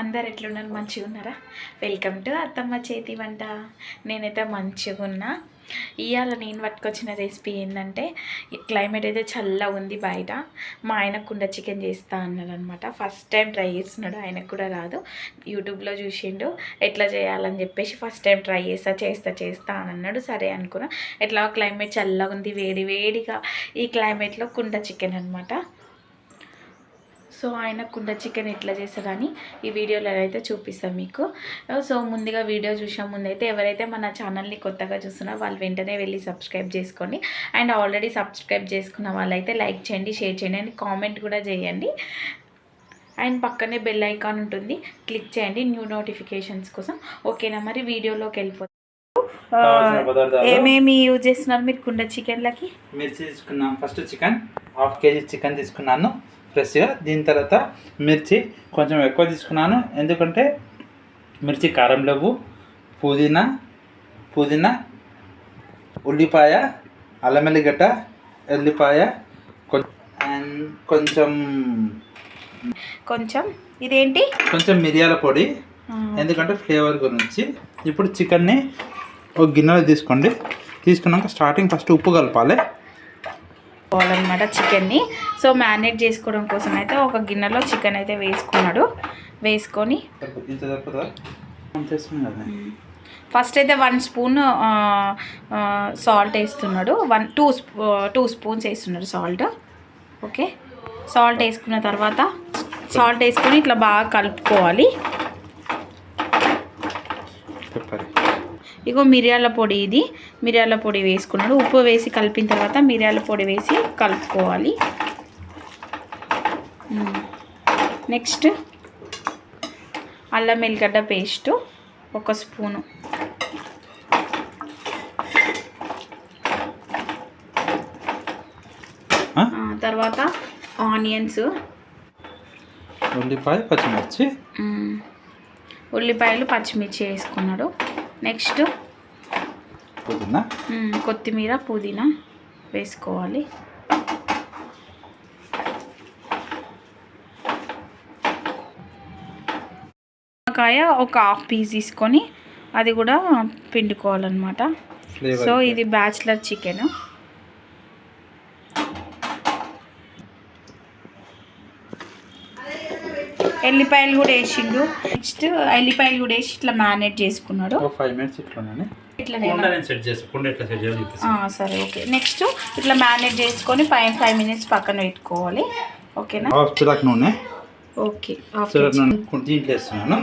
అందరు ఎట్లున్నారు? మంచిగా ఉన్నారా వెల్కమ్ టు అత్తమ్మ చేతి వంట. నేనైతే మంచిగా ఉన్నా ఇవాళ నేను పట్టుకొచ్చిన రెసిపీ ఏంటంటే క్లైమేట్ అయితే చల్లగా ఉంది బయట. మా ఆయన కుండ చికెన్ చేస్తా అన్నాడు అనమాట ఫస్ట్ టైం ట్రై చేస్తున్నాడు ఆయనకు కూడా రాదు. యూట్యూబ్లో చూసిండు ఎట్లా చేయాలని చెప్పేసి ఫస్ట్ టైం ట్రై చేస్తా చేస్తా చేస్తా అని అన్నాడు. సరే అనుకున్నా. ఎట్లా క్లైమేట్ చల్లగా ఉంది వేడి వేడిగా. ఈ క్లైమేట్లో కుండ చికెన్ అనమాట సో ఆయన కుండ చికెన్ ఎట్లా చేస్తారని ఈ వీడియోలో అయితే చూపిస్తాం మీకు. సో ముందుగా వీడియో చూసే ముందైతే ఎవరైతే మన ఛానల్ని కొత్తగా చూస్తున్నారో వాళ్ళు వెంటనే వెళ్ళి సబ్స్క్రైబ్ చేసుకోండి. అండ్ ఆల్రెడీ సబ్స్క్రైబ్ చేసుకున్న వాళ్ళైతే లైక్ చేయండి షేర్ చేయండి అండ్ కామెంట్ కూడా చేయండి. అండ్ పక్కనే బెల్ ఐకాన్ ఉంటుంది. క్లిక్ చేయండి న్యూ నోటిఫికేషన్స్ కోసం. ఓకేనా? మరి వీడియోలోకి వెళ్ళిపోతాం ఏమేమి యూజ్ చేస్తున్నారు మీరు కుండ చికెన్లకి? మిర్చి తీసుకున్నాం. First chicken half KG chicken తీసుకున్నాను. ఫ్రెష్గా దీని తర్వాత మిర్చి కొంచెం ఎక్కువ తీసుకున్నాను. ఎందుకంటే మిర్చి కారం లేవు పుదీనా పుదీనా ఉల్లిపాయ అల్లం ఎల్లిగడ్డ ఎల్లిపాయ కొం- అండ్ కొంచెం కొంచెం ఇదేంటి? కొంచెం మిరియాల పొడి. ఎందుకంటే ఫ్లేవర్ గురించి. ఇప్పుడు చికెన్ని ఒక గిన్నెలో తీసుకోండి. తీసుకున్నాక స్టార్టింగ్ ఫస్ట్ ఉప్పు కలపాలి. పోవాలన్నమాట చికెన్ని. సో మ్యారినేట్ చేసుకోవడం కోసం అయితే ఒక గిన్నెలో చికెన్ అయితే వేసుకున్నాడు. వేసుకొని ఫస్ట్ అయితే వన్ స్పూన్ సాల్ట్ వేస్తున్నాడు. వన్ టూ టూ స్పూన్స్ వేస్తున్నాడు సాల్ట్. ఓకే? సాల్ట్ వేసుకున్న తర్వాత సాల్ట్ వేసుకొని ఇట్లా బాగా కలుపుకోవాలి. ఇగో మిరియాల పొడి ఇది. మిరియాల పొడి వేసుకున్నాడు. ఉప్పు వేసి కలిపిన తర్వాత మిరియాల పొడి వేసి కలుపుకోవాలి. నెక్స్ట్ అల్లం ఎల్లిగడ్డ పేస్టు ఒక స్పూను. తర్వాత ఆనియన్స్. ఉల్లిపాయ పచ్చిమిర్చి. ఉల్లిపాయలు పచ్చిమిర్చి వేసుకున్నాడు. నెక్స్ట్. పుదీనా? కొత్తిమీర పుదీనా వేసుకోవాలి. నిమ్మకాయ ఒక హాఫ్ పీస్ తీసుకొని అది కూడా పిండుకోవాలన్నమాట. సో ఇది బ్యాచిలర్ చికెన్. ఎల్లిపాయలు కూడా వేసిండు. నెక్స్ట్ ఎల్లిపాయలు కూడా వేసి ఇట్లా మ్యారినేట్ చేసుకున్నాడు. ఫైవ్ మినిట్స్ ఇట్లానే. సరే ఓకే. నెక్స్ట్ ఇట్లా మ్యారినేట్ చేసుకొని ఫైవ్ ఫైవ్ మినిట్స్ పక్కన పెట్టుకోవాలి. ఓకేనా? చిరాకు నూనె. ఓకే దీంట్లో వేస్తున్నాను.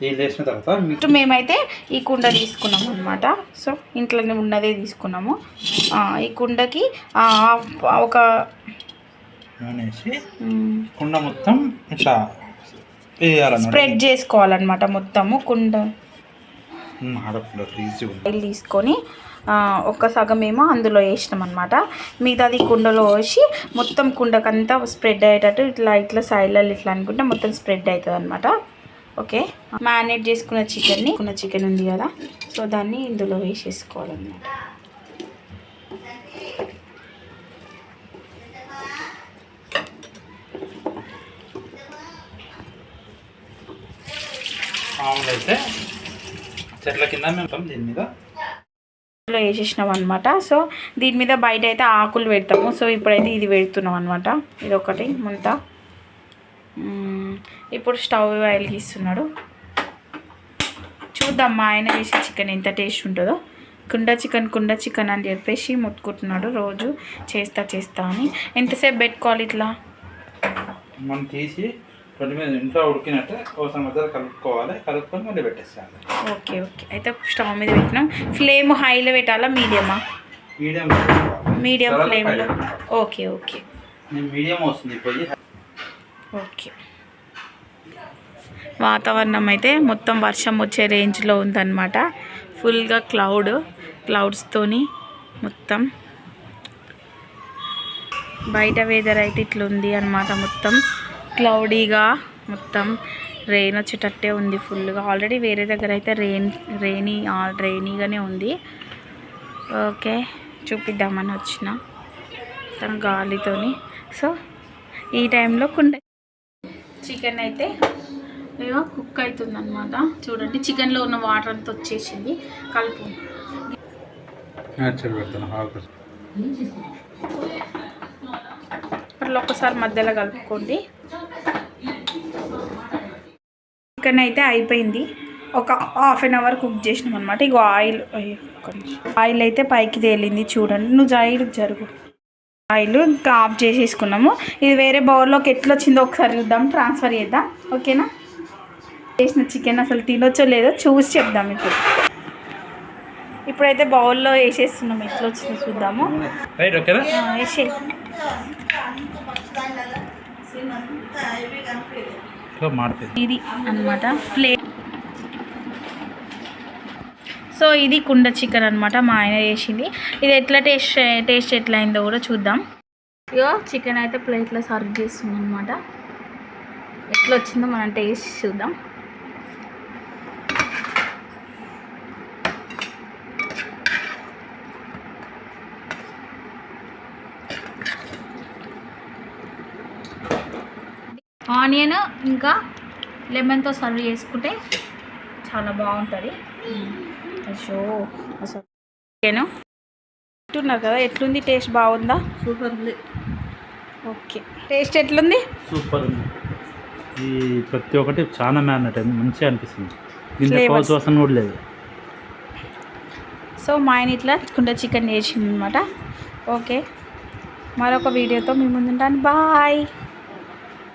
దీంట్లో వేసిన తర్వాత మేమైతే ఈ కుండ తీసుకున్నాము అనమాట సో ఇంట్లోనే ఉన్నదే తీసుకున్నాము. ఆ, ఈ కుండకి ఆ, ఒక కుండ మొత్తం ఇట్లా స్ప్రెడ్ చేసుకోవాలన్నమాట మొత్తము కుండ. తీసుకొని ఒక సగం ఏమో అందులో వేసినాం అనమాట మిగతాది కుండలో వేసి మొత్తం కుండకంతా స్ప్రెడ్ అయ్యేటట్టు ఇట్లా ఇట్లా సైడ్లలో ఇట్లా అనుకుంటే మొత్తం స్ప్రెడ్ అవుతుంది అనమాట ఓకే? మ్యారినేట్ చేసుకున్న చికెన్ని కున్న చికెన్ ఉంది కదా సో దాన్ని ఇందులో వేసేసుకోవాలన్నమాట. మామూలు అయితే చెట్ల కింద మేము దీని మీద. వేసేసినాం అనమాట సో దీని మీద బయట అయితే ఆకులు పెడతాము. సో ఇప్పుడైతే ఇది పెడుతున్నాం అనమాట ఇది ఒకటి ముంత. ఇప్పుడు స్టవ్ వెలిగిస్తున్నాడు. చూద్దాం మా ఆయన వేసే చికెన్ ఎంత టేస్ట్ ఉంటుందో. కుండ చికెన్ కుండ చికెన్ అని చెప్పేసి ముట్టుకుంటున్నాడు రోజు. చేస్తా చేస్తా అని. ఎంతసేపు పెట్టుకోవాలి ఇట్లా? మనం తీసి మీద ఇంట్లో ఉడికినట్టే కోసం మధ్యలో కలుపుకోవాలి. కలుపుకొని మళ్ళీ పెట్టేసేయాలి. Okay okay. అయితే స్టవ్ మీద పెట్టినాం. ఫ్లేమ్ హైలో పెట్టాలా మీడియమా? మీడియం మీడియం ఫ్లేమ్లో ఓకే ఓకే. మీడియం వస్తుంది పొయ్యి ఓకే. వాతావరణం అయితే మొత్తం వర్షం వచ్చే రేంజ్లో ఉందన్నమాట. ఫుల్గా క్లౌడ్ క్లౌడ్స్తోని మొత్తం. బయట వెదర్ అయితే ఇట్లా ఉంది అనమాట మొత్తం. క్లౌడీగా మొత్తం రెయిన్ వచ్చేటట్టే ఉంది ఫుల్గా ఆల్రెడీ వేరే దగ్గర అయితే రెయిన్ రెయినీ రెయినీగానే ఉంది. ఓకే చూపిద్దామని వచ్చిన మొత్తం గాలితోని. సో ఈ టైంలో కుండ చికెన్ అయితే ఇగో కుక్ అవుతుంది అనమాట చూడండి చికెన్లో ఉన్న వాటర్ అంతా వచ్చేసింది. కలుపు. అట్లా ఒక్కసారి మధ్యలో కలుపుకోండి. చికెన్ అయితే అయిపోయింది. ఒక హాఫ్ అన్ అవర్ కుక్ చేసినాం అనమాట ఇగో ఆయిల్. ఆయిల్ అయితే పైకి తేలింది చూడండి. నువ్వు సైడ్ జరుగు. ఆయిల్ ఇంకా ఆఫ్ చేసేసుకున్నాము. ఇది వేరే బౌల్లోకి ఎట్లా వచ్చిందో ఒకసారి చూద్దాం. ట్రాన్స్ఫర్ చేద్దాం. ఓకేనా? చేసిన చికెన్ అసలు తినొచ్చో లేదో చూసి చెప్దాం ఇప్పుడు. ఇప్పుడైతే బౌల్లో వేసేస్తున్నాం. ఎట్లా వచ్చిందో చూద్దాము. రైట్ సో ఇది అన్నమాట ప్లేట్ సో ఇది కుండ చికెన్ అనమాట మా ఆయన చేసింది. ఇది ఎట్లా టేస్ట్ టేస్ట్ ఎట్లా అయిందో కూడా చూద్దాం. ఇగో చికెన్ అయితే ప్లేట్లో సర్వ్ చేస్తుంది అనమాట ఎట్లా వచ్చిందో మనం టేస్ట్ చూద్దాం. ఆనియన్ ఇంకా లెమన్తో సర్వ్ చేసుకుంటే చాలా బాగుంటుంది. అసలు ఓకేనా అంటున్నారు కదా ఎట్లుంది? టేస్ట్ బాగుందా? సూపర్ ఉంది. ఓకే. టేస్ట్ ఎట్లుంది? సూపర్ ఉంది. ఈ ప్రతి ఒక్కటి చాలా మ్యారినేట్ అయింది. మంచిగా అనిపిస్తుంది. దీంట్లో వాసన కూడా లేదు. సో మా ఆయన ఇట్లా కుండ చికెన్ చేసింది అనమాట ఓకే. మరొక వీడియోతో మీ ముందుంటాను బాయ్.